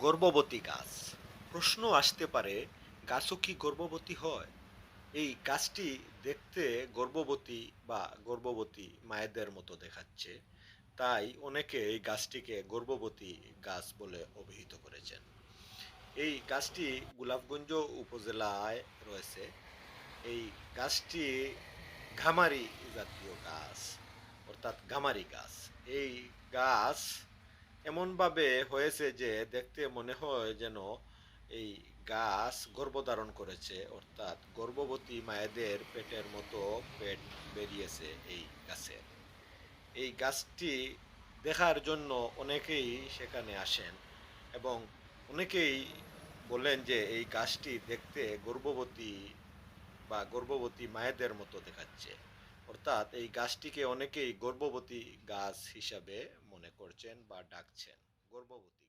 গর্ভবতী গাছ। প্রশ্ন আসতে পারে, গাছও কি গর্ভবতী হয়? এই গাছটি দেখতে গর্ভবতী বা গর্ভবতী মায়েদের মতো দেখাচ্ছে, তাই অনেকে এই গাছটিকে গর্ভবতী গাছ বলে অভিহিত করেছেন। এই গাছটি গোলাপগঞ্জ উপজেলায় রয়েছে। এই গাছটি ঘামারি জাতীয় গাছ, অর্থাৎ ঘামারি গাছ। এই গাছ এমনভাবে হয়েছে যে দেখতে মনে হয় যেন এই গাছ গর্ভধারণ করেছে, অর্থাৎ গর্ভবতী মায়েদের পেটের মতো পেট বেরিয়েছে এই গাছের এই গাছটি দেখার জন্য অনেকেই সেখানে আসেন এবং অনেকেই বলেন যে এই গাছটি দেখতে গর্ভবতী বা গর্ভবতী মায়েদের মতো দেখাচ্ছে। অর্থাৎ এই গাছটিকে অনেকেই গর্ভবতী গাছ হিসাবে মনে করছেন বা ডাকছেন গর্ভবতী